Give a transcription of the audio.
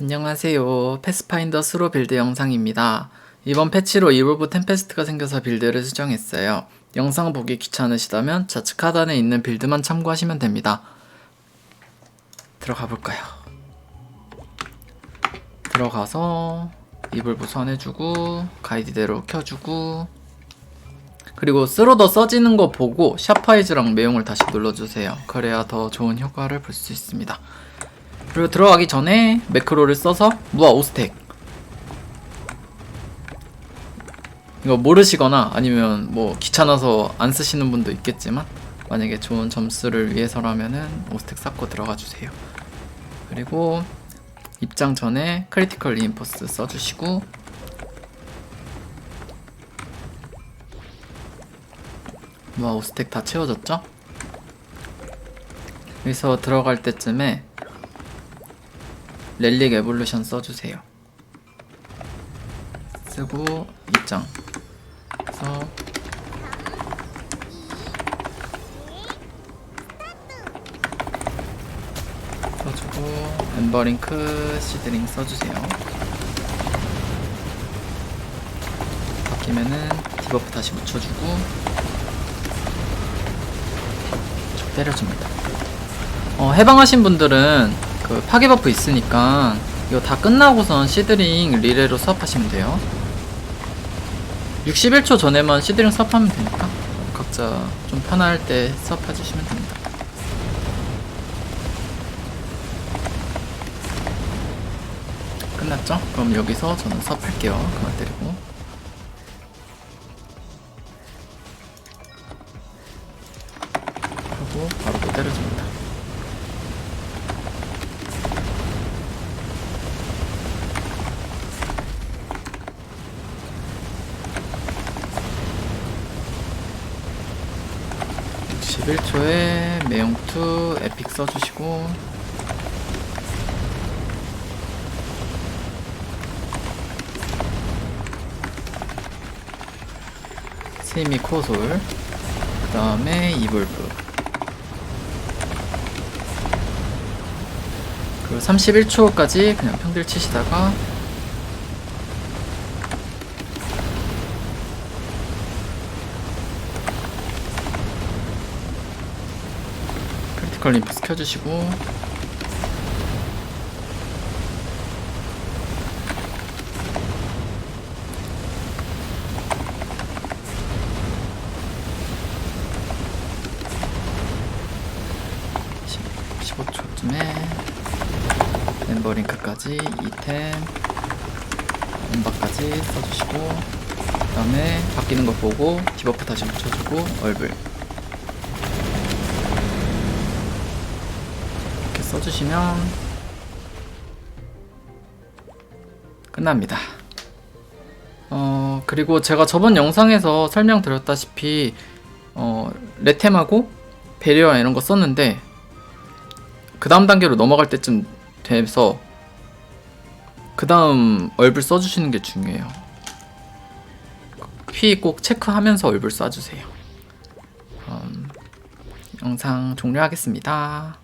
안녕하세요. 패스파인더 스로 빌드 영상입니다. 이번 패치로 이볼브 템페스트가 생겨서 빌드를 수정했어요. 영상 보기 귀찮으시다면 좌측 하단에 있는 빌드만 참고하시면 됩니다. 들어가 볼까요? 들어가서 이볼브 선해주고 가이드대로 켜주고 그리고 스로더 써지는 거 보고 샤파이즈랑 매용을 다시 눌러주세요. 그래야 더 좋은 효과를 볼 수 있습니다. 그리고 들어가기 전에 매크로를 써서 무아 5스택 이거 모르시거나 아니면 뭐 귀찮아서 안 쓰시는 분도 있겠지만 만약에 좋은 점수를 위해서라면은 5스택 쌓고 들어가 주세요 그리고 입장 전에 크리티컬 리인포스 써주시고 무아 5스택 다 채워졌죠? 여기서 들어갈 때쯤에 렐릭 에볼루션 써주세요. 쓰고 입장. 그래서 써주고 엠버링크 시드링 써주세요. 바뀌면은 디버프 다시 쭉 때려줍니다. 어, 해방하신 분들은 그 파괴 버프 있으니까 이거 다 끝나고선 시드링 리레로 수업하시면 돼요. 61초 전에만 시드링 수업하면 되니까 각자 좀 편할 때 수업해 주시면 됩니다. 끝났죠? 그럼 여기서 저는 수업할게요. 그만 때리고. 하고 바로 또 때려줍니다. 11초에 매용투 에픽 써주시고. 세미 코솔 그 다음에 이볼브. 그리고 31초까지 그냥 평딜 치시다가 크리티컬 림프스 켜주시고. 십- 15초쯤에 멤버링크까지 2템 음박까지 써주시고 그 다음에 바뀌는 거 보고 디버프 다시 붙여주고 얼굴 이렇게 써주시면 끝납니다. 어, 그리고 제가 저번 영상에서 설명드렸다시피, 어, 레템하고 베리어 이런 거 썼는데, 그 다음 단계로 넘어갈 때쯤 돼서, 그 다음 얼굴 써주시는 게 중요해요. 피 꼭 체크하면서 얼굴 쏴주세요. 음, 영상 종료하겠습니다.